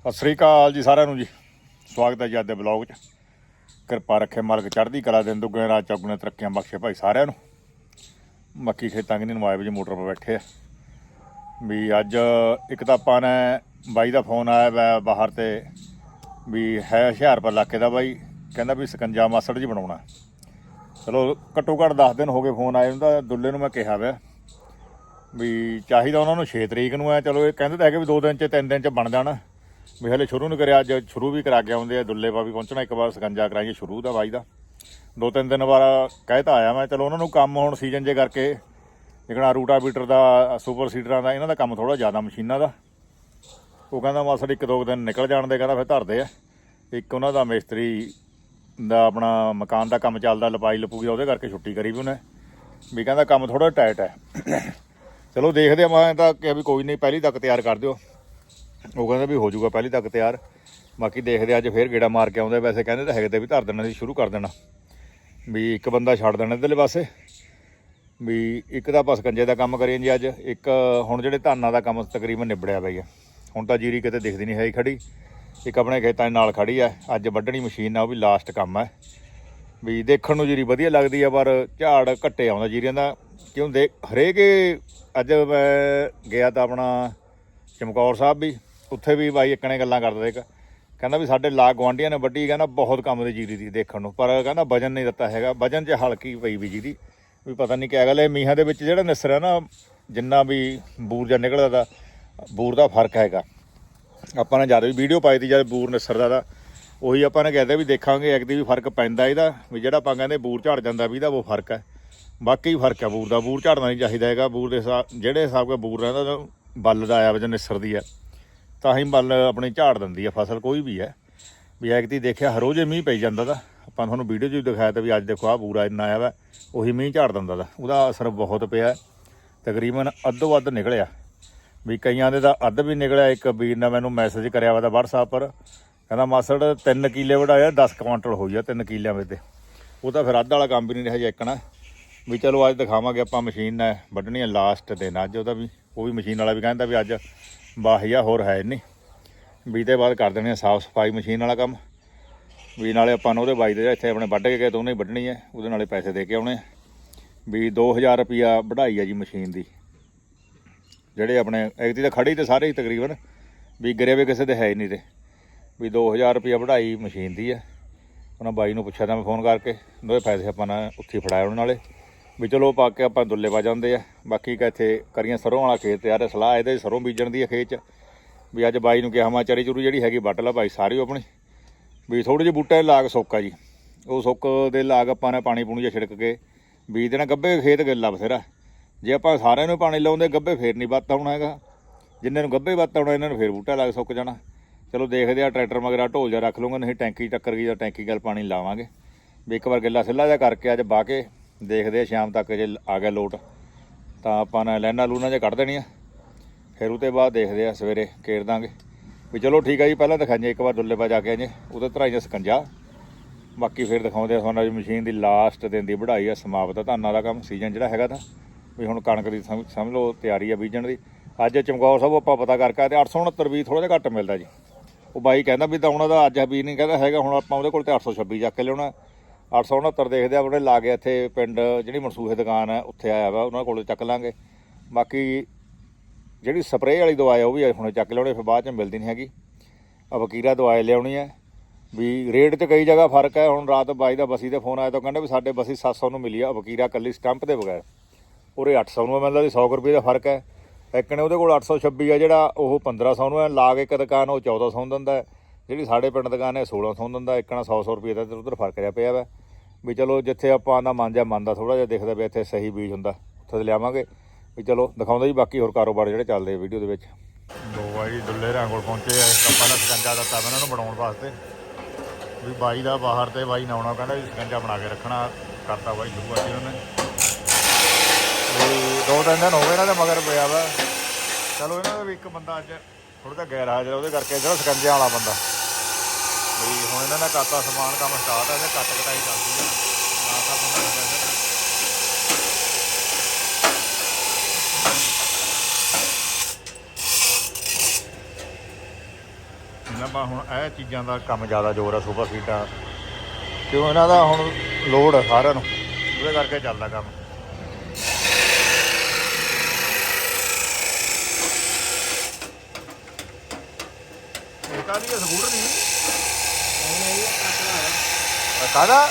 ਸਤਿ ਸ੍ਰੀ ਅਕਾਲ ਜੀ ਸਾਰਿਆਂ ਨੂੰ ਜੀ। ਸਵਾਗਤ ਹੈ ਜੀ ਅੱਜ ਦੇ ਬਲੌਗ 'ਚ। ਕਿਰਪਾ ਰੱਖੇ ਮਾਲਕ ਚੜ੍ਹਦੀ ਕਲਾ ਦਿਨ ਦੁੱਗਣੇ ਰਾਤ ਚੌਗਣੇ ਤਰੱਕੀਆਂ ਬਖਸ਼ੇ ਭਾਈ ਸਾਰਿਆਂ ਨੂੰ। ਮੱਕੀ ਖੇਤਾਂ ਕਿੰਨੀ ਨਵਾਏ ਵਜੇ ਮੋਟਰ 'ਤੇ ਬੈਠੇ ਆ। ਵੀ ਅੱਜ ਇੱਕ ਤਾਂ ਆਪਾਂ ਨੇ ਬਾਈ ਦਾ ਫੋਨ ਆਇਆ ਵਾ ਬਾਹਰ ਤੇ, ਵੀ ਹੈ ਹੁਸ਼ਿਆਰਪੁਰ ਇਲਾਕੇ ਦਾ ਬਾਈ। ਕਹਿੰਦਾ ਵੀ ਸਕੰਜਾ ਮਾਸੜ ਜੀ ਬਣਾਉਣਾ। ਚਲੋ ਘੱਟੋ ਘੱਟ 10 ਦਿਨ ਹੋ ਗਏ ਫੋਨ ਆਏ ਹੁੰਦਾ ਤਾਂ ਦੁੱਲੇ ਨੂੰ ਮੈਂ ਕਿਹਾ ਵਾ। ਵੀ ਚਾਹੀਦਾ ਉਹਨਾਂ ਨੂੰ 6 ਤਰੀਕ ਨੂੰ ਹੈ ਚਲੋ ਇਹ ਕਹਿੰਦੇ ਤਾਂ ਹੈਗੇ ਵੀ 2 ਦਿਨ ਚ 3 ਦਿਨ ਚ ਬਣ ਜਾਣਾ। ਵੀ ਹਲੇ ਸ਼ੁਰੂ ਨਹੀਂ ਕਰਿਆ, ਅੱਜ ਸ਼ੁਰੂ ਵੀ ਕਰਾ ਕੇ ਆਉਂਦੇ ਆ, ਦੁੱਲੇ ਪਾ ਵੀ ਪਹੁੰਚਣਾ, ਇੱਕ ਵਾਰ ਸਕੰਜਾ ਕਰਾਈਏ ਸ਼ੁਰੂ ਦਾ ਬਾਈ ਦਾ। ਦੋ ਤਿੰਨ ਦਿਨ ਵਾਰ ਕਹਿਤਾ ਆਇਆ ਮੈਂ, ਚਲੋ ਉਹਨਾਂ ਨੂੰ ਕੰਮ ਹੁਣ ਸੀਜ਼ਨ ਜੇ ਕਰਕੇ ਜਿਹੜਾ ਰੂਟਾਵੀਟਰ ਦਾ ਸੁਪਰ ਸੀਡਰਾਂ ਦਾ, ਇਹਨਾਂ ਦਾ ਕੰਮ ਥੋੜਾ ਜ਼ਿਆਦਾ ਮਸ਼ੀਨਾਂ ਦਾ। ਉਹ ਕਹਿੰਦਾ ਮਾਸੜ ਇੱਕ ਦੋ ਦਿਨ ਨਿਕਲ ਜਾਣ ਦੇ, ਕਹਿੰਦਾ ਫਿਰ ਧਰਦੇ ਆ। ਇੱਕ ਉਹਨਾਂ ਦਾ ਮਿਸਤਰੀ ਦਾ ਆਪਣਾ ਮਕਾਨ ਦਾ ਕੰਮ ਚੱਲਦਾ, ਲਪਾਈ ਲਪੂਗੀ ਉਹਦੇ ਕਰਕੇ ਛੁੱਟੀ ਕਰੀ ਵੀ ਉਹਨੇ। ਵੀ ਕਹਿੰਦਾ ਕੰਮ ਥੋੜਾ ਟਾਈਟ ਹੈ। ਚਲੋ ਦੇਖਦੇ ਆ, ਮੈਂ ਤਾਂ ਕਿ ਵੀ ਕੋਈ ਨਹੀਂ, ਪਹਿਲੀ ਤੱਕ ਤਿਆਰ ਕਰ ਦਿਓ। ਉਹ ਕਹਿੰਦਾ ਵੀ ਹੋ ਜਾਊਗਾ ਪਹਿਲੀ ਤੱਕ ਤਿਆਰ। ਬਾਕੀ ਦੇਖਦੇ ਅੱਜ ਫੇਰ ਗੇੜਾ ਮਾਰ ਕੇ ਆਉਂਦੇ ਵੈਸੇ ਕਹਿੰਦੇ ਤਾਂ ਹੈਗੇ ਤੇ ਵੀ ਧਰ ਦੇਣਾ ਸੀ, ਸ਼ੁਰੂ ਕਰ ਦੇਣਾ। ਵੀ ਇੱਕ ਬੰਦਾ ਛੱਡ ਦੇਣਾ ਇਧਰਲੇ ਪਾਸੇ। ਵੀ ਇੱਕ ਤਾਂ ਬਸ ਕੰਜੇ ਦਾ ਕੰਮ ਕਰੀਏ ਜੀ ਅੱਜ। ਇੱਕ ਹੁਣ ਜਿਹੜੇ ਧਾਨਾਂ ਦਾ ਕੰਮ ਤਕਰੀਬਨ ਨਿਬੜਿਆ ਪਈ ਆ। ਹੁਣ ਤਾਂ ਜੀਰੀ ਕਿਤੇ ਦਿਖਦੀ ਨਹੀਂ ਹੈ ਖੜੀ। ਇੱਕ ਆਪਣੇ ਖੇਤਾਂ ਦੇ ਨਾਲ ਖੜੀ ਆ। ਅੱਜ ਵੱਢਣੀ ਮਸ਼ੀਨ ਆ, ਉਹ ਵੀ ਲਾਸਟ ਕੰਮ ਹੈ ਵੀ ਦੇਖਣ ਨੂੰ ਜੀਰੀ ਵਧੀਆ ਲੱਗਦੀ ਆ, ਪਰ ਝਾੜ ਘੱਟੇ ਆਉਂਦਾ ਜੀਰੀਆਂ ਦਾ। ਕਿਉਂ ਦੇ ਹਰੇਕ ਅੱਜ ਮੈਂ ਗਿਆ ਤਾਂ ਆਪਣਾ ਚਮਕੌਰ ਸਾਹਿਬ ਵੀ। ਉੱਥੇ ਵੀ ਬਾਈ ਇੱਕ ਨੇ ਗੱਲਾਂ ਕਰਦਾ ਇੱਕ ਕਹਿੰਦਾ ਵੀ ਸਾਡੇ ਲਾ ਗਵਾਂਡੀਆਂ ਨੇ ਵੱਡੀ ਕਹਿੰਦਾ ਬਹੁਤ ਕੰਮ ਦੀ ਜੀਰੀ ਦੀ ਦੇਖਣ ਨੂੰ, ਪਰ ਕਹਿੰਦਾ ਵਜਨ ਨਹੀਂ ਦਿੱਤਾ ਹੈਗਾ, ਵਜਨ 'ਚ ਹਲਕੀ ਪਈ ਵੀ ਜੀਰੀ, ਵੀ ਪਤਾ ਨਹੀਂ ਕਿਆ ਗੱਲ ਹੈ, ਮੀਹਾਂ ਦੇ ਵਿੱਚ ਜਿਹੜਾ ਨਿਸਰ ਹੈ ਨਾ, ਜਿੰਨਾ ਵੀ ਬੂਰ ਜਾਂ ਨਿਕਲਦਾ ਦਾ, ਬੂਰ ਦਾ ਫ਼ਰਕ ਹੈਗਾ। ਆਪਾਂ ਨੇ ਜਦ ਵੀ ਵੀਡੀਓ ਪਾਈ ਤੀ ਜਦ ਬੂਰ ਨਿਸਰਦਾ ਦਾ, ਉਹੀ ਆਪਾਂ ਨੇ ਕਹਿੰਦੇ ਵੀ ਦੇਖਾਂਗੇ, ਇੱਕ ਦੀ ਵੀ ਫ਼ਰਕ ਪੈਂਦਾ ਇਹਦਾ, ਵੀ ਜਿਹੜਾ ਆਪਾਂ ਕਹਿੰਦੇ ਬੂਰ ਝੜ ਜਾਂਦਾ ਵੀ ਇਹਦਾ ਉਹ ਫ਼ਰਕ ਹੈ। ਬਾਕੀ ਫ਼ਰਕ ਹੈ ਬੂਰ ਦਾ, ਬੂਰ ਝੜਨਾ ਨਹੀਂ ਚਾਹੀਦਾ ਹੈਗਾ, ਬੂਰ ਦੇ ਹਿਸਾਬ ਜਿਹੜੇ ਹਿਸਾਬ ਨਾਲ ਬੂਰ ਰਹਿੰਦਾ ਤਾਂ ਬੱਲ ਦਾ ਆਇਆ ਵਜਨ ਨਿਸਰਦੀ ਹੈ। ਤਾਂ ਹੀ ਮੱਲ ਆਪਣੀ ਝਾੜ ਦਿੰਦੀ ਹੈ ਫਸਲ, ਕੋਈ ਵੀ ਹੈ। ਵੀ ਐਕਤੀ ਦੇਖਿਆ ਹਰੋਜੇ ਮੀਂਹ ਪਈ ਜਾਂਦਾ ਦਾ ਆਪਾਂ ਤੁਹਾਨੂੰ ਵੀਡੀਓ 'ਚ ਵੀ ਦਿਖਾਇਆ ਤਾਂ ਵੀ ਅੱਜ ਦੇਖੋ ਆ ਪੂਰਾ ਇੰਨਾ ਆਇਆ ਵਾ, ਉਹੀ ਮੀਂਹ ਝਾੜ ਦਿੰਦਾ ਦਾ ਉਹਦਾ ਅਸਰ ਬਹੁਤ ਪਿਆ। ਤਕਰੀਬਨ ਅੱਧੋ ਅੱਧ ਨਿਕਲਿਆ। ਵੀ ਕਈਆਂ ਦੇ ਤਾਂ ਅੱਧ ਵੀ ਨਿਕਲਿਆ, ਇੱਕ ਵੀਰ ਨੇ ਮੈਨੂੰ ਮੈਸੇਜ ਕਰਿਆ ਵਾ ਤਾਂ WhatsApp ਪਰ। ਕਹਿੰਦਾ, ਮਾਸੜ 3 ਕਿਲੇ ਵੜਾਇਆ 10 ਕੁਆਂਟਲ ਹੋਈ ਆ 3 ਕਿਲਿਆਂ ਵਿੱਚ ਤੇ। ਉਹ ਤਾਂ ਫਿਰ ਅੱਧ ਵਾਲਾ ਕੰਮ ਵੀ ਨਹੀਂ ਰਿਹਾ ਜੇਕਣਾ ਵੀ ਚਲੋ ਅੱਜ ਦਿਖਾਵਾਂਗੇ ਆਪਾਂ ਮਸ਼ੀਨ ਨਾਲ ਵੱਢਣੀ ਆ ਲਾਸਟ ਦਿਨ, ਅੱਜ ਉਹਦਾ ਵੀ, ਉਹ ਵੀ ਮਸ਼ੀਨ ਵਾਲਾ ਵੀ ਕਹਿੰਦਾ ਵੀ ਅੱਜ ਬਾਹਿਆ ਹੋਰ ਹੈ ਨਹੀਂ ਵੀ ਤੇ ਬਾਅਦ ਕਰ ਦੇਣੀ ਆ ਸਾਫ਼ ਸਫ਼ਾਈ ਮਸ਼ੀਨ ਵਾਲਾ ਕੰਮ। ਵੀ ਨਾਲੇ ਆਪਾਂ ਨੂੰ ਉਹਦੇ ਬਾਈ ਦੇ ਇੱਥੇ ਆਪਣੇ ਵੱਢ ਕੇ ਗਏ ਤਾਂ ਉਹਨੇ ਵੱਢਣੀ ਹੈ, ਉਹਦੇ ਨਾਲੇ ਪੈਸੇ ਦੇ ਕੇ ਆਉਣੇ। ਆ। ਵੀ 2000 ਰੁਪਿਆ ਵਢਾਈ ਆ ਜੀ ਮਸ਼ੀਨ ਦੀ। ਜਿਹੜੇ ਆਪਣੇ ਐਕਤੀ ਤਾਂ ਖੜੀ ਤੇ ਸਾਰੇ ਹੀ ਤਕਰੀਬਨ, ਵੀ ਗਰੇ ਵੇ ਕਿਸੇ ਦੇ ਹੈ ਹੀ ਨਹੀਂ ਤੇ। ਵੀ 2000 ਰੁਪਿਆ ਵਢਾਈ ਮਸ਼ੀਨ ਦੀ ਹੈ। ਉਹਨਾਂ ਬਾਈ ਨੂੰ ਪੁੱਛਿਆ ਤਾਂ ਮੈਂ ਫੋਨ ਕਰਕੇ ਉਹਦੇ ਪੈਸੇ ਆਪਾਂ ਨਾ ਉੱਥੇ ਹੀ ਫੜਾਏ ਉਹਨਾਂ ਨਾਲੇ। ਵੀ ਚਲੋ ਪਾ ਕੇ ਆਪਾਂ ਦੁੱਲੇ ਪਾ ਜਾਂਦੇ ਆ। ਬਾਕੀ ਕਿ ਇੱਥੇ ਕਰੀਆਂ ਸਰੋਂ ਵਾਲਾ ਖੇਤ ਤਿਆਰ ਹੈ ਸਲਾਹ ਇਹਦੇ ਸਰੋਂ ਬੀਜਣ ਦੀ ਹੈ ਖੇਤ 'ਚ। ਵੀ ਅੱਜ ਬਾਈ ਨੂੰ ਕਿਹਾ ਮੈਂ ਚਰੀ ਚੁਰੂ ਜਿਹੜੀ ਹੈਗੀ ਵੱਟ ਲਾ ਭਾਈ, ਸਾਰੀ ਓ ਆਪਣੀ। ਵੀ ਥੋੜੇ ਜਿਹੇ ਬੂਟੇ ਲਾਗ ਸੁੱਕਾ ਜੀ। ਉਹ ਸੁੱਕ ਦੇ ਲਾਗ ਆਪਾਂ ਨੇ ਪਾਣੀ ਪੂਣੀ ਜਿਹਾ ਛਿੜਕ ਕੇ ਬੀਜ ਦੇਣਾ, ਗੱਬੇ ਖੇਤ ਗਿੱਲਾ ਬਥੇਰਾ। ਜੇ ਆਪਾਂ ਸਾਰਿਆਂ ਨੂੰ ਪਾਣੀ ਲਾਉਂਦੇ, ਗੱਬੇ ਫੇਰ ਨਹੀਂ ਵੱਤ ਆਉਣਾ ਹੈਗਾ। ਜਿੰਨੇ ਨੂੰ ਗੱਬੇ ਵੱਤ ਆਉਣਾ, ਇਹਨਾਂ ਨੂੰ ਫੇਰ ਬੂਟਾ ਲੱਗ ਸੁੱਕ ਜਾਣਾ। ਚਲੋ ਦੇਖਦੇ ਆ, ਟਰੈਕਟਰ ਮਗਰਾ ਢੋਲ ਜਾ ਰੱਖ ਲੂੰਗਾ ਨਹੀਂ ਟੈਂਕੀ ਟੱਕਰ ਗਈ ਤਾਂ ਟੈਂਕੀ ਗੱਲ ਪਾਣੀ ਲਾਵਾਂਗੇ। ਵੀ ਇੱਕ ਵਾਰ ਗਿੱਲਾ ਸਿੱਲਾ ਜਿਹਾ ਕਰਕੇ ਅੱਜ ਬਾ ਕੇ ਦੇਖਦੇ ਆ ਸ਼ਾਮ ਤੱਕ ਜੇ ਆ ਗਿਆ ਲੋਟ, ਤਾਂ ਆਪਾਂ ਨੇ ਲੈਣਾ ਲੂਣਾ ਜਿਹਾ ਕੱਢ ਦੇਣੀਆਂ ਫਿਰ ਉਹਦੇ ਬਾਅਦ ਦੇਖਦੇ ਆ ਸਵੇਰੇ ਕੇਰ ਦਾਂਗੇ। ਵੀ ਚਲੋ ਠੀਕ ਆ ਜੀ, ਪਹਿਲਾਂ ਦਿਖਾਈਏ, ਇੱਕ ਵਾਰ ਦੁੱਲੇ ਪਾ ਜਾ ਕੇ ਆਈਏ। ਉਹਦੇ ਧਰਾਈਆਂ ਸਕੰਜਾ। ਬਾਕੀ ਫਿਰ ਦਿਖਾਉਂਦੇ ਆ ਤੁਹਾਨੂੰ ਅੱਜ ਮਸ਼ੀਨ ਦੀ ਲਾਸਟ ਦਿਨ ਦੀ ਵਢਾਈ ਆ, ਸਮਾਪਤ ਆ, ਧਾਨਾਂ ਦਾ ਕੰਮ ਸੀਜ਼ਨ ਜਿਹੜਾ ਹੈਗਾ ਤਾਂ। ਵੀ ਹੁਣ ਕਣਕ ਦੀ ਸਮਝ ਲਓ, ਤਿਆਰੀ ਆ ਬੀਜਣ ਦੀ। ਅੱਜ ਚਮਕੌਰ ਸਾਹਿਬ ਆਪਾਂ ਪਤਾ ਕਰਕੇ ਆਏ ਤੇ 869 ਵੀ ਥੋੜਾ ਜਿਹਾ ਘੱਟ ਮਿਲਦਾ ਜੀ। ਉਹ ਬਾਈ ਕਹਿੰਦਾ ਵੀ ਤਾਂ ਉਹਨਾਂ ਦਾ ਅੱਜ ਵੀ ਨਹੀਂ ਕਹਿੰਦਾ ਹੈਗਾ, ਹੁਣ ਆਪਾਂ ਉਹਦੇ ਕੋਲ ਤੇ 826 ਚੱਕ ਕੇ ਲਿਆਉਣਾ। 869 ਦੇਖਦੇ ਆ ਉਹਨੇ ਲਾ ਕੇ ਇੱਥੇ ਪਿੰਡ ਜਿਹੜੀ ਮਨਸੂਹੇ ਦੁਕਾਨ ਹੈ, ਉੱਥੇ ਆਇਆ ਵਾ, ਉਹਨਾਂ ਕੋਲ ਚੱਕ ਲਾਂਗੇ। ਬਾਕੀ ਜਿਹੜੀ ਸਪਰੇਅ ਵਾਲੀ ਦਵਾਈ ਆ, ਉਹ ਵੀ ਹੁਣ ਚੱਕ ਲਿਆਉਣੀ ਫਿਰ ਬਾਅਦ ਚ ਮਿਲਦੀ ਨਹੀਂ ਹੈਗੀ। ਆ ਵਕੀਰਾ ਦਵਾਈ ਲਿਆਉਣੀ ਹੈ ਵੀ ਰੇਟ 'ਚ ਕਈ ਜਗ੍ਹਾ ਫ਼ਰਕ ਹੈ ਹੁਣ ਰਾਤ ਬਾਈ ਦਾ ਬਸੀ ਦੇ ਫੋਨ ਆਇਆ ਤਾਂ ਕਹਿੰਦੇ ਵੀ ਸਾਡੇ ਬਸੀ 700 ਨੂੰ ਮਿਲੀ ਆ ਵਕੀਰਾ ਕੱਲੀ ਸਟੰਪ ਦੇ ਬਗੈਰ। ਉਰੇ 800 ਨੂੰ ਮਿਲਦਾ ਸੀ 100 ਕੁ ਰੁਪਏ ਦਾ ਫ਼ਰਕ ਹੈ ਇੱਕ ਨੇ ਉਹਦੇ ਕੋਲ 826 ਆ, ਜਿਹੜਾ ਉਹ 1500 ਨੂੰ ਹੈ ਲਾ ਕੇ ਇੱਕ ਦੁਕਾਨ, ਉਹ 1400 ਨੂੰ ਦਿੰਦਾ। ਜਿਹੜੀ ਸਾਡੇ ਪਿੰਡ ਦੁਕਾਨ ਹੈ 1600 ਨੂੰ ਦਿੰਦਾ, ਇੱਕ ਨਾਲ 100 100 ਰੁਪਏ ਦਾ ਇੱਧਰ ਉੱਧਰ ਫ਼ਰਕ ਰਿਹਾ ਪਿਆ ਵਾ। ਵੀ ਚਲੋ ਜਿੱਥੇ ਆਪਾਂ ਦਾ ਮਨ ਜਾ ਮੰਨਦਾ ਥੋੜਾ ਜਿਹਾ ਦੇਖਦਾ ਵੀ ਇੱਥੇ ਸਹੀ ਬੀਜ ਹੁੰਦਾ, ਉੱਥੇ ਤੇ ਲਿਆਵਾਂਗੇ। ਵੀ ਚਲੋ ਦਿਖਾਉਂਦਾ ਜੀ ਬਾਕੀ ਹੋਰ ਕਾਰੋਬਾਰ ਜਿਹੜੇ ਚੱਲਦੇ ਆ ਵੀਡੀਓ ਦੇ ਵਿੱਚ। ਦੋ ਵਾਰੀ ਦੁੱਲੇ ਰਾਂ ਕੋਲ ਪਹੁੰਚੇ ਆ। ਕੱਪਾਂ ਦਾ ਸਕੰਜਾ ਦਿੱਤਾ ਵਾ ਇਹਨਾਂ ਨੂੰ ਬਣਾਉਣ ਵਾਸਤੇ। ਵੀ ਬਾਈ ਦਾ ਬਾਹਰ ਤੇ ਬਾਈ ਨਾਉਣਾ ਕਹਿੰਦਾ ਵੀ ਸਕੰਜਾ ਬਣਾ ਕੇ ਰੱਖਣਾ, ਕਰਤਾ ਬਾਈ ਸ਼ੁਰੂ ਅੱਜ ਉਹਨਾਂ। ਨੇ ਵੀ ਦੋ ਤਿੰਨ ਦਿਨ ਹੋ ਗਏ ਇਹਨਾਂ ਦੇ ਮਗਰ ਪਿਆ ਵਾ। ਚਲੋ ਇਹਨਾਂ ਦਾ ਵੀ ਇੱਕ ਬੰਦਾ ਅੱਜ ਥੋੜਾ ਜਿਹਾ ਗੈਰ ਹਾਜ਼ਰ ਉਹਦੇ ਕਰਕੇ ਜਿਹੜਾ ਸਕੰਜਿਆਂ ਵਾਲਾ ਬੰਦਾ। ਵੀ ਹੁਣ ਇਹਨਾਂ ਨੇ ਕਰਤਾ ਸਮਾਨ ਕੰਮ ਸਟਾਰਟ ਹੈ ਤੇ ਕੱਟ ਕਟਾਈ ਚੱਲਦੀ ਆ। ਨਾ ਤਾਂ ਬੰਦਾ ਇਹਦਾ। ਇਹਨਾਂ ਬਾ ਹੁਣ ਇਹ ਚੀਜ਼ਾਂ ਦਾ ਕੰਮ ਜ਼ਿਆਦਾ ਜ਼ੋਰ ਆ ਸੁਪਰ ਸੀਟਾਂ। ਕਿਉਂ ਇਹਨਾਂ ਦਾ ਹੁਣ ਲੋਡ ਆ ਸਾਰਿਆਂ ਨੂੰ ਉਹਦੇ ਕਰਕੇ ਚੱਲਦਾ ਕੰਮ। ਇਹ ਕਾਹਦੀ ਆ ਸਕੂਟਰ ਨਹੀਂ ਕਾਹਦਾ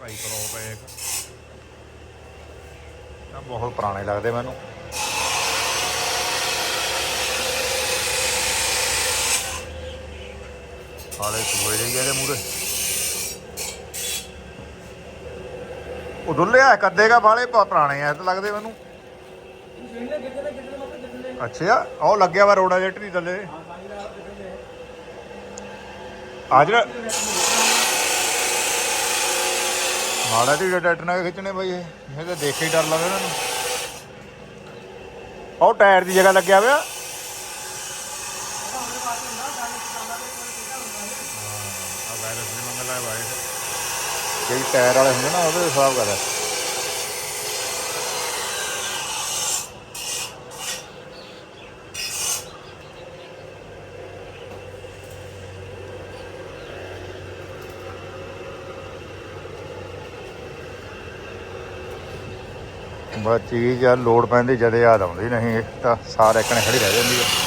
ਭਾਈ ਕਰੋ ਪਏ ਇੱਕ ਤਾਂ ਬਹੁਤ ਲੱਗਦੇ ਮੈਨੂੰ। ਹਾਲੇ ਸੂਏ ਜਿਹੇ ਇਹਦੇ ਮੂਰੇ ਉਹ ਦੁੱਲਿਆ ਕੱਦੇਗਾ ਬਾਲੇ ਪੁਰਾਣੇ ਆ ਤਾਂ ਲੱਗਦੇ ਮੈਨੂੰ। ਅੱਛਾ ਉਹ ਲੱਗਿਆ ਵਾ ਰੋੜਾ ਜੱਟ ਦੀ ਥੱਲੇ। ਆ ਜਿਹੜਾ ਮਾੜਾ ਢੀੜਾ ਟਰੈਕਟਰ ਖਿੱਚਣੇ ਬਾਈ ਇਹ ਇਹ ਤਾਂ ਦੇਖ ਕੇ ਡਰ ਲੱਗਦਾ ਇਹਨਾਂ ਨੂੰ ਉਹ ਟਾਇਰ ਦੀ ਜਗ੍ਹਾ ਲੱਗਿਆ ਹੋਇਆ। ਜਿਹੜੀ ਟਾਇਰ ਵਾਲੇ ਹੁੰਦੇ ਨਾ ਉਹਦੇ ਹਿਸਾਬ ਕਰਦਾ ਬਸ ਚੀਜ਼ ਆ ਲੋਡ ਪੈਂਦੀ, ਜਦੇ ਯਾਦ ਆਉਂਦੀ ਨਹੀਂ ਇਹ ਤਾਂ ਸਾਰੇ ਕਣੇ ਖੜੀ ਰਹਿ ਜਾਂਦੀ ਆ।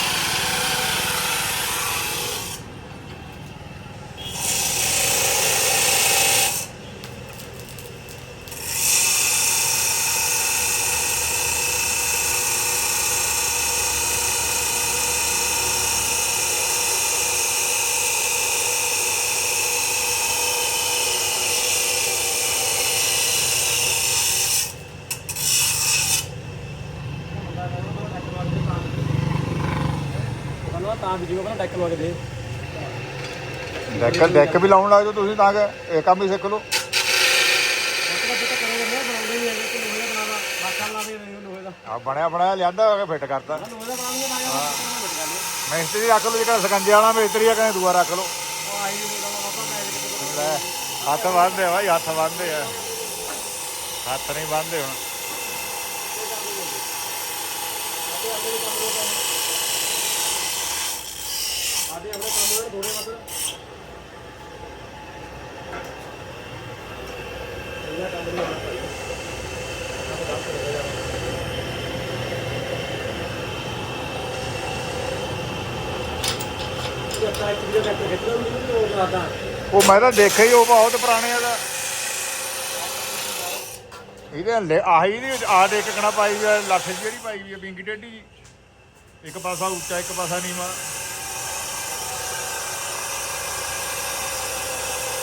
ਤਾਂ ਵੀਡੀਓ ਬਣਾ ਡੈਕ ਲਵਾ ਕੇ ਦੇ। ਡੈਕ ਡੈਕ ਵੀ ਲਾਉਣ ਲੱਗ ਜਾਓ ਤੁਸੀਂ ਤਾਂ ਕਿ ਇਹ ਕੰਮ ਹੀ ਸਿੱਖ ਲਓ। ਆ ਬਣਿਆ ਬਣਾਇਆ, ਲਿਆਂਦਾ ਹੋ ਫਿੱਟ ਕਰਤਾ? ਮਿਸਤਰੀ ਰੱਖ ਲਓ, ਜਿਹੜਾ ਸਕੰਜੇ ਵਾਲਾ ਮਿਸਤਰੀ ਆ, ਕਹਿੰਦੇ ਦੂਆ ਰੱਖ ਲਓ। ਲੈ, ਹੱਥ ਬੰਨਦੇ ਆ ਭਾਈ ਹੱਥ ਬੰਨਦੇ ਆ। ਹੱਥ ਨਹੀਂ ਬੰਨਦੇ ਹੁਣ। ਉਹ ਮੈਂ ਤਾਂ ਦੇਖਿਆ ਹੀ, ਉਹ ਬਹੁਤ ਪੁਰਾਣੇ ਆ ਦਾ ਇਹਦੇ ਆਹੀ ਇਹਦੀ ਆ ਦੇ ਕਣਾ ਪਾਈ ਵੀ ਆ ਲੱਠ ਜਿਹੜੀ ਪਾਈ ਵੀ ਆ, ਬਿੰਗੀ ਟੇਢੀ ਇੱਕ ਪਾਸਾ ਉੱਚਾ, ਇੱਕ ਪਾਸਾ ਨੀਵਾ।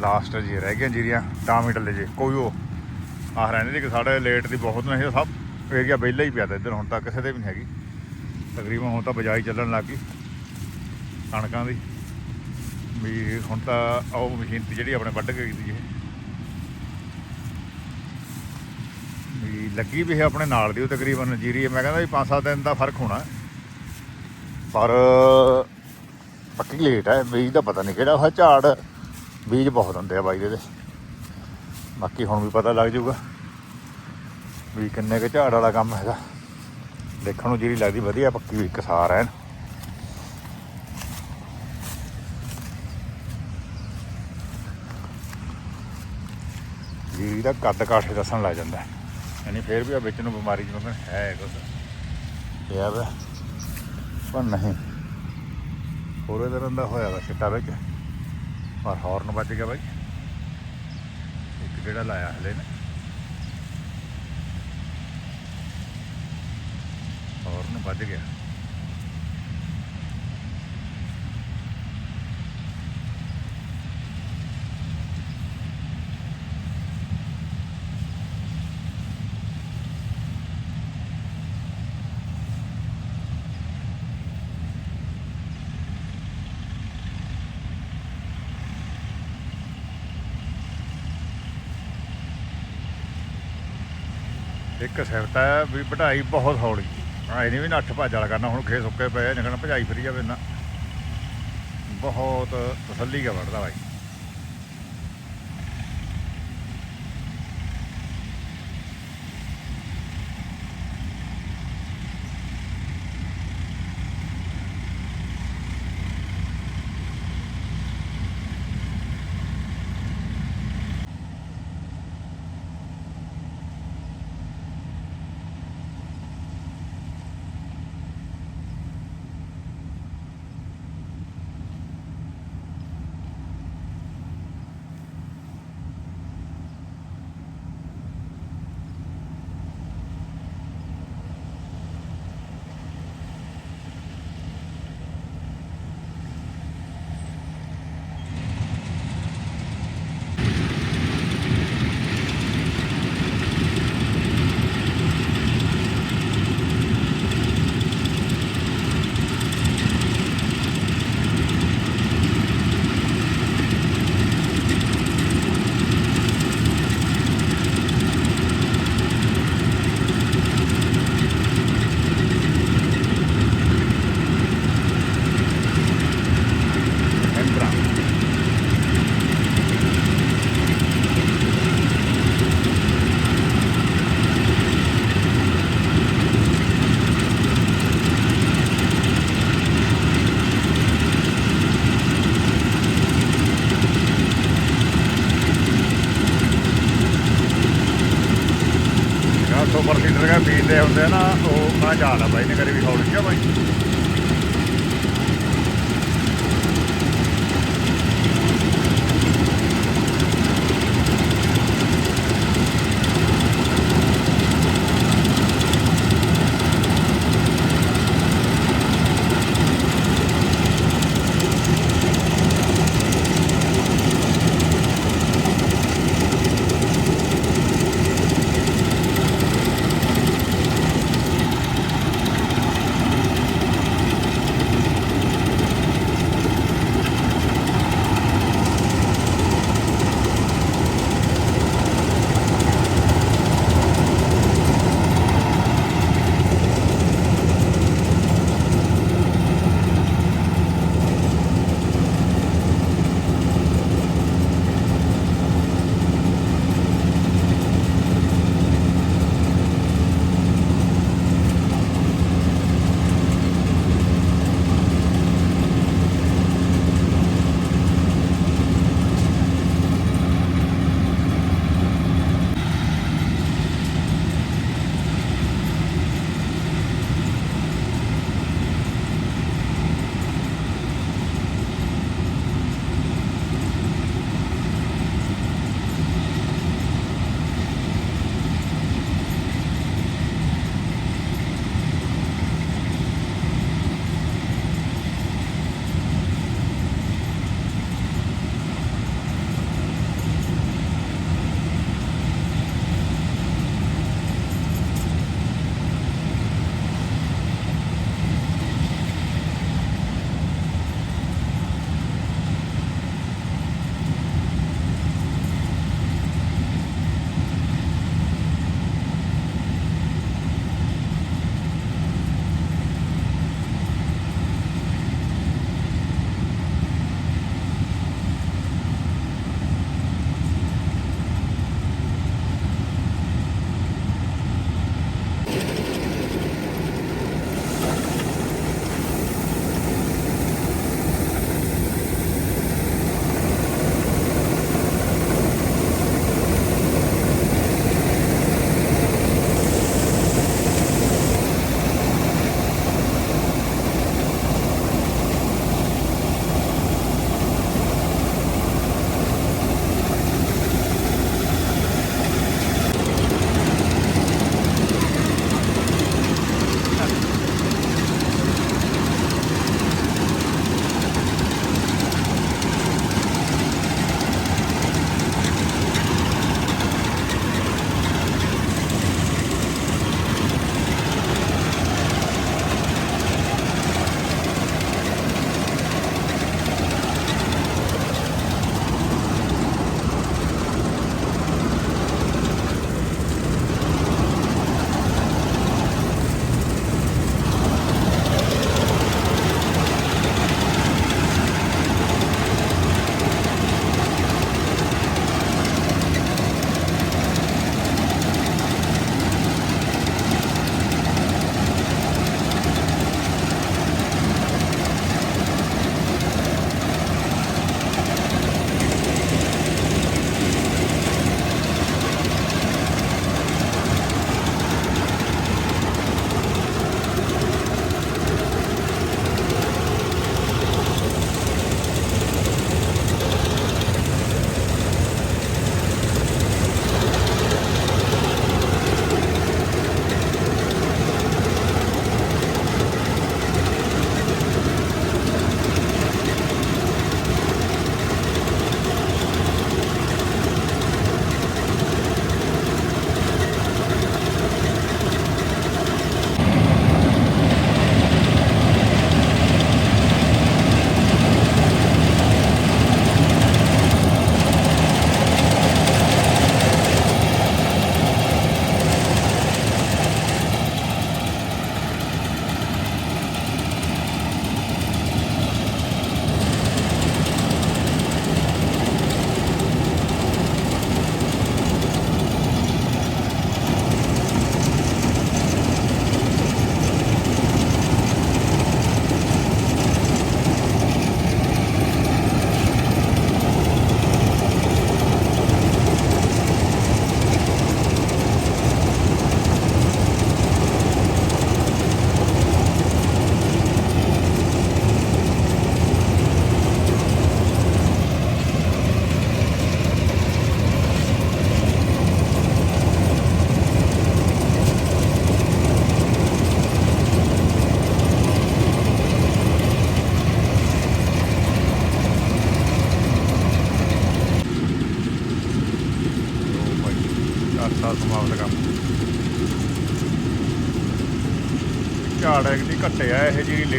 ਲਾਸਟ ਜੀ ਰਹਿ ਗਈਆਂ ਜੀਰੀਆਂ ਟਾਮੀ ਟੱਲੇ ਜੇ। ਕੋਈ ਉਹ, ਆਹ ਰਹਿੰਦੇ ਜੀ ਕਿ ਸਾਡੇ ਲੇਟ ਦੀ ਬਹੁਤ ਨਹੀਂ ਸਭ ਏਰੀਆ ਵਿਹਲਾ ਹੀ ਪਿਆ ਤਾਂ ਇੱਧਰ ਹੁਣ ਤਾਂ ਕਿਸੇ ਦੇ ਵੀ ਨਹੀਂ ਹੈਗੀ। ਤਕਰੀਬਨ ਹੁਣ ਤਾਂ ਬਜਾਈ ਚੱਲਣ ਲੱਗ ਗਈ ਕਣਕਾਂ ਦੀ। ਵੀ ਹੁਣ ਤਾਂ ਉਹ ਮਸ਼ੀਨ ਤੇ ਜਿਹੜੀ ਆਪਣੇ ਵੱਢ ਕੇ ਗਈ ਸੀ ਵੀ ਲੱਗੀ ਵੀ ਹੈ ਆਪਣੇ ਨਾਲ ਦੀ ਉਹ ਤਕਰੀਬਨ ਜੀਰੀ, ਮੈਂ ਕਹਿੰਦਾ ਵੀ 5-7 ਦਿਨ ਦਾ ਫ਼ਰਕ ਹੋਣਾ। ਪਰ ਪੱਕੀ ਲੇਟ ਹੈ ਬੀਜ ਦਾ ਪਤਾ ਨਹੀਂ ਕਿਹੜਾ, ਉਹ ਝਾੜ ਬੀਜ ਬਹੁਤ ਹੁੰਦੇ ਆ ਬਾਈ ਦੇ ਬਾਕੀ ਹੁਣ ਵੀ ਪਤਾ ਲੱਗ ਜਾਊਗਾ ਵੀ ਕਿੰਨੇ ਕੁ ਝਾੜ ਵਾਲਾ ਕੰਮ ਹੈਗਾ। ਦੇਖਣ ਨੂੰ ਜਿਹੜੀ ਲੱਗਦੀ ਵਧੀਆ, ਪੱਕੀ ਵੀ ਕਸਾਰ ਐਨ। ਜੀਰੀ ਦਾ ਕੱਦ ਕਾਠੇ ਦੱਸਣ ਲੱਗ ਜਾਂਦਾ ਯਾਨੀ ਫੇਰ ਵੀ ਆ ਵਿੱਚ ਨੂੰ ਬਿਮਾਰੀ ਜਿਵੇਂ ਕਹਿੰਦੇ ਹੈ ਕੁਛ। ਪਿਆ ਪਰ ਨਹੀਂ। ਹੋਰ ਤਰ੍ਹਾਂ ਦਾ ਹੋਇਆ ਵਾ ਸਿੱਟਾ ਵਿੱਚ। ਪਰ ਹੌਰਨ ਵੱਜ ਗਿਆ ਬਾਈ। ਇੱਕ ਜਿਹੜਾ ਲਾਇਆ ਹਲੇ ਨੇ। ਹਾਰਨ ਵੱਜ ਗਿਆ। ਇੱਕ ਸਿਫਤ ਹੈ ਵੀ ਵਢਾਈ ਬਹੁਤ ਹੌਲੀ। ਆਏ ਨਹੀਂ ਵੀ ਨੱਠ ਭੱਜ ਵਾਲਾ ਕਰਨਾ, ਹੁਣ ਖੇ ਸੁੱਕੇ ਪਏ ਨਿਕਲਣ ਭਜਾਈ ਫਰੀ ਜਾਵੇ ਨਾ ਬਹੁਤ ਤਸੱਲੀ ਕੇ ਵੜਦਾ ਬਾਈ।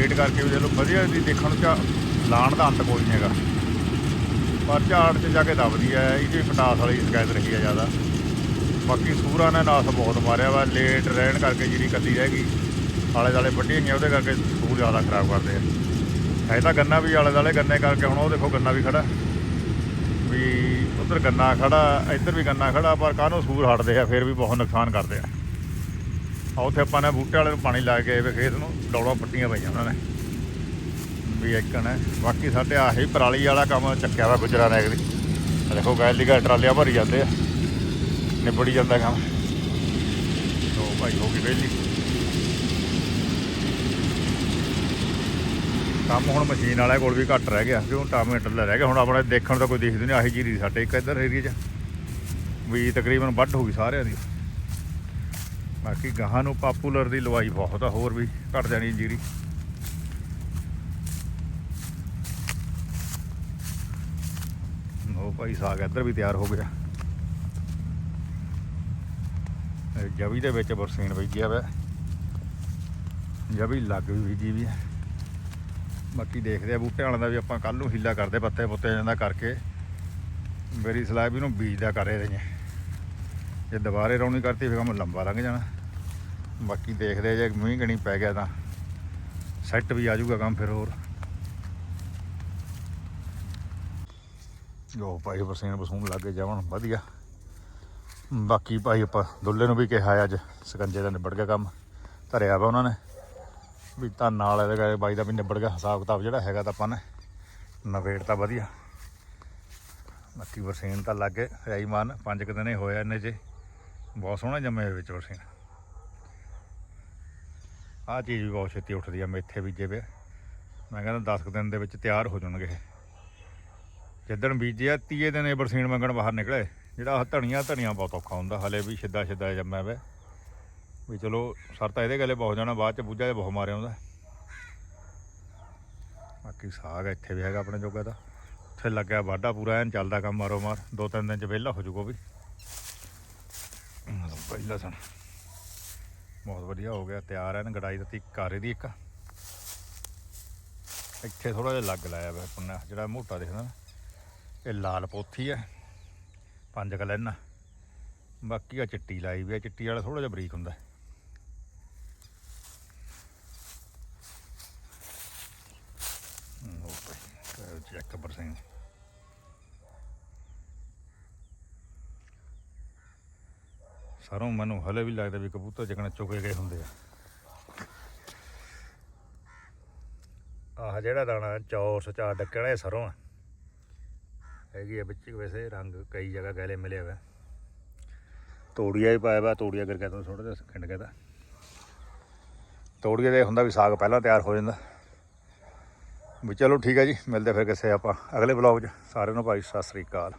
ਇਹ ਲੇਟ ਕਰਕੇ ਵੀ ਚਲੋ ਵਧੀਆ ਦੀ ਦੇਖਣ ਨੂੰ ਝਾ ਲਾਣ ਦਾ ਅੰਤ ਕੋਈ ਨਹੀਂ ਹੈਗਾ। ਪਰ ਝਾੜ 'ਚ ਜਾ ਕੇ ਦਬਦੀ ਹੈ ਇਹ ਜੀ ਪਟਾਸ ਵਾਲੀ ਸ਼ਿਕਾਇਤ ਰਹੀ ਹੈ ਜ਼ਿਆਦਾ। ਬਾਕੀ ਸੂਰਾਂ ਨੇ ਨਾਸ ਬਹੁਤ ਮਾਰਿਆ ਵਾ, ਲੇਟ ਰਹਿਣ ਕਰਕੇ ਜਿਹੜੀ ਕੱਲੀ ਰਹਿ ਗਈ ਆਲੇ ਦਾਲੇ ਵੱਢੀਆਂ ਗਈਆਂ, ਉਹਦੇ ਕਰਕੇ ਸੂਰ ਜ਼ਿਆਦਾ ਖਰਾਬ ਕਰਦੇ ਆ। ਇਹ ਤਾਂ ਗੰਨਾ ਵੀ ਆਲੇ ਦਾਲੇ ਗੰਨੇ ਕਰਕੇ, ਹੁਣ ਉਹ ਦੇਖੋ ਗੰਨਾ ਵੀ ਖੜਾ। ਵੀ ਉਧਰ ਗੰਨਾ ਖੜਾ, ਇੱਧਰ ਵੀ ਗੰਨਾ ਖੜਾ, ਪਰ ਕਾਹਨੂੰ ਸੂਰ ਹਟਦੇ ਆ, ਫਿਰ ਵੀ ਬਹੁਤ ਨੁਕਸਾਨ ਕਰਦੇ ਆ। ਉੱਥੇ ਆਪਾਂ ਨੇ ਬੂਟੇ ਵਾਲੇ ਨੂੰ ਪਾਣੀ ਲਾ ਕੇ ਵੇ ਖੇਤ ਨੂੰ ਡੌਲਾਂ ਪੱਟੀਆਂ ਪਈਆਂ ਉਹਨਾਂ ਨੇ। ਵੀ ਇੱਕਣ ਹੈ ਬਾਕੀ ਸਾਡੇ ਆਹੀ ਪਰਾਲੀ ਵਾਲਾ ਕੰਮ ਚੱਕਿਆ ਵਾ ਗੁਜਰਾ ਨੈਗ ਦੀ ਦੇਖੋ ਗੈਲ ਦੀ ਟਰਾਲੀਆਂ ਭਰੀ ਜਾਂਦੇ ਆ। ਨਿਬੜੀ ਜਾਂਦਾ ਕੰਮ। ਲੋ ਭਾਈ, ਹੋ ਗਈ ਵਿਹਲੀ। ਕੰਮ ਹੁਣ ਮਸ਼ੀਨ ਵਾਲੇ ਕੋਲ ਵੀ ਘੱਟ ਰਹਿ ਗਿਆ, ਕਿਉਂ ਟਾਮੇਟਰ ਲੈ ਰਹਿ ਗਿਆ। ਹੁਣ ਆਪਣੇ ਦੇਖਣ ਦਾ ਕੋਈ ਦੇਖਦੇ ਨਹੀਂ, ਆਹੀ ਜੀਰੀ ਸਾਡੇ ਇੱਕ ਇੱਧਰ ਏਰੀਆ 'ਚ। ਵੀ ਤਕਰੀਬਨ ਵੱਢ ਹੋ ਗਈ ਸਾਰਿਆਂ ਦੀ। ਬਾਕੀ ਗਾਹਾਂ ਨੂੰ ਪਾਪੂਲਰ ਦੀ ਲਵਾਈ ਬਹੁਤ ਆ, ਹੋਰ ਵੀ ਘਟ ਜਾਣੀ ਜੀਰੀ ਉਹ ਭਾਈ, ਸਾਗ ਇੱਧਰ ਵੀ ਤਿਆਰ ਹੋ ਗਿਆ। ਇਹ ਜਵੀ ਦੇ ਵਿੱਚ ਬਰਸੀਨ ਬੀਜਿਆ ਵਾ। ਜਵੀ ਲੱਗ ਵੀ ਬੀਜੀ ਵੀ ਹੈ ਬਾਕੀ ਦੇਖਦੇ ਆ ਬੂਟੇ ਵਾਲਿਆਂ ਦਾ ਵੀ ਆਪਾਂ ਕੱਲ ਨੂੰ ਹੀਲਾ ਕਰਦੇ ਪੱਤੇ ਪੁੱਤੇ ਜਾਂਦਾ ਕਰਕੇ। ਮੇਰੀ ਸਲਾਹ ਵੀ ਇਹਨੂੰ ਬੀਜ ਦਾ ਕਰੇ ਰਹੀਆਂ। ਜੇ ਦੁਬਾਰੇ ਰੌਣੀ ਕਰਤੀ, ਫਿਰ ਕੰਮ ਲੰਬਾ ਲੰਘ ਜਾਣਾ। ਬਾਕੀ ਦੇਖਦੇ ਜੇ ਮੂੰਹ ਗਣੀ ਪੈ ਗਿਆ ਤਾਂ ਸੈੱਟ ਵੀ ਆ ਜਾਊਗਾ ਕੰਮ ਫਿਰ ਹੋਰ। ਜੋ ਭਾਈ ਬਰਸੀਨ ਬਸੂਨ ਲੱਗੇ ਜਾਵਣ ਵਧੀਆ। ਬਾਕੀ ਭਾਈ ਆਪਾਂ ਦੁੱਲੇ ਨੂੰ ਵੀ ਕਿਹਾ ਅੱਜ, ਸਕੰਜੇ ਦਾ ਨਿਬੜ ਗਿਆ ਕੰਮ, ਧਰਿਆ ਵਾ ਉਹਨਾਂ ਨੇ। ਵੀ ਤਾਂ ਨਾਲ ਇਹਦੇ ਬਾਈ ਦਾ ਵੀ ਨਿਬੜ ਗਿਆ, ਹਿਸਾਬ ਕਿਤਾਬ ਜਿਹੜਾ ਹੈਗਾ ਤਾਂ ਆਪਾਂ ਨੇ, ਨਵੇੜ ਤਾਂ ਵਧੀਆ। ਬਾਕੀ ਬਰਸੀਨ ਤਾਂ ਲੱਗੇ ਰਾਈ ਮਾਨ, ਪੰਜ ਕੁ ਦਿਨ ਹੀ ਹੋਇਆ ਇਹਨੇ 'ਚ। ਬਹੁਤ ਸੋਹਣਾ ਜੰਮੇ ਹੋਏ ਵਿੱਚ ਬਰਸੀਨ ਆਹ ਚੀਜ਼ ਵੀ ਬਹੁਤ ਛੇਤੀ ਉੱਠਦੀ ਆ, ਮੇਥੇ ਬੀਜੇ ਵੇ। ਮੈਂ ਕਹਿੰਦਾ 10 ਕੁ ਦਿਨ ਦੇ ਵਿੱਚ ਤਿਆਰ ਹੋ ਜਾਣਗੇ ਇਹ। ਜਿੱਦਣ ਬੀਜਿਆ, ਤੀਏ ਦਿਨ ਇਹ ਬਰਸੀਨ ਮੰਗਣ ਬਾਹਰ ਨਿਕਲੇ। ਜਿਹੜਾ ਆਹ ਧਣੀਆਂ ਧਣੀਆਂ ਬਹੁਤ ਔਖਾ ਹੁੰਦਾ, ਹਲੇ ਵੀ ਸਿੱਧਾ ਸਿੱਧਾ ਜੰਮਿਆ ਵੇ। ਵੀ ਚਲੋ, ਸਰ ਤਾਂ ਇਹਦੇ ਗਲੇ ਬਹੁਤ ਜਾਣਾ, ਬਾਅਦ ਚ ਬੂਝਾ ਜਿਹਾ ਬਹੁਤ ਮਾਰਿਆ ਹੁੰਦਾ ਬਾਕੀ ਸਾਗ ਇੱਥੇ ਵੀ ਹੈਗਾ ਆਪਣੇ ਜੋਗਾ ਦਾ ਉੱਥੇ ਲੱਗਿਆ ਵਾਢਾ ਪੂਰਾ, ਐਨ ਚੱਲਦਾ ਕੰਮ ਮਾਰੋ ਮਾਰ। ਦੋ ਤਿੰਨ ਦਿਨ ਚ ਵਿਹਲਾ ਹੋ ਜਾਊਗਾ ਵੀ। ਆਹ ਬਹੁਤ ਵਧੀਆ ਹੋ ਗਿਆ, ਤਿਆਰ ਐਨ ਗੜਾਈ ਦਿੱਤੀ ਕਾਰੇ ਦੀ ਇੱਕ। ਇੱਥੇ ਥੋੜਾ ਜਿਹਾ ਲੱਗ ਲਾਇਆ ਵਾ ਪੁੰਨਾ, ਜਿਹੜਾ ਮੋਟਾ ਦਿਖਦਾ ਨਾ। ਇਹ ਲਾਲ ਪੋਥੀ ਹੈ ਪੰਜ ਕ ਬਾਕੀ ਆ ਚਿੱਟੀ ਲਾਈ ਵੀ ਆ, ਚਿੱਟੀ ਵਾਲਾ ਥੋੜਾ ਜਿਹਾ ਬਰੀਕ ਹੁੰਦਾ। ਚੈੱਕ ਸਿੰਘ ਸਰੋਂ ਮੈਨੂੰ ਹਲੇ ਵੀ ਲੱਗਦਾ ਵੀ ਕਬੂਤਰ ਜਿਕਣ ਚੁਗੇ ਗਏ ਹੁੰਦੇ ਆ। ਆਹ ਜਿਹੜਾ ਦਾਣਾ, ਚੌਰ ਸਚਾ ਡੱਕੇ ਵਾਲਾ ਇਹ ਸਰੋਂ ਆ। ਹੈਗੀ ਆ ਵਿੱਚ ਵੈਸੇ ਰੰਗ ਕਈ ਜਗ੍ਹਾ ਗੈਲੇ ਮਿਲੇ ਹੋਇਆ ਤੋੜੀਆ ਹੀ ਪਾਇਆ ਵਾ, ਤੋੜੀਆ ਕਰਕੇ ਤੋਂ ਥੋੜਾ ਜਿਹਾ ਖਿੰਡ ਗਿਆ ਤਾਂ। ਤੋੜੀਏ ਦੇ ਹੁੰਦਾ ਵੀ ਸਾਗ ਪਹਿਲਾਂ ਤਿਆਰ ਹੋ ਜਾਂਦਾ। ਵੀ ਚਲੋ ਠੀਕ ਹੈ ਜੀ, ਮਿਲਦੇ ਫਿਰ ਕਿਸੇ ਆਪਾਂ ਅਗਲੇ ਵਲੌਗ 'ਚ। ਸਾਰਿਆਂ ਨੂੰ ਭਾਈ, ਸਤਿ ਸ੍ਰੀ ਅਕਾਲ।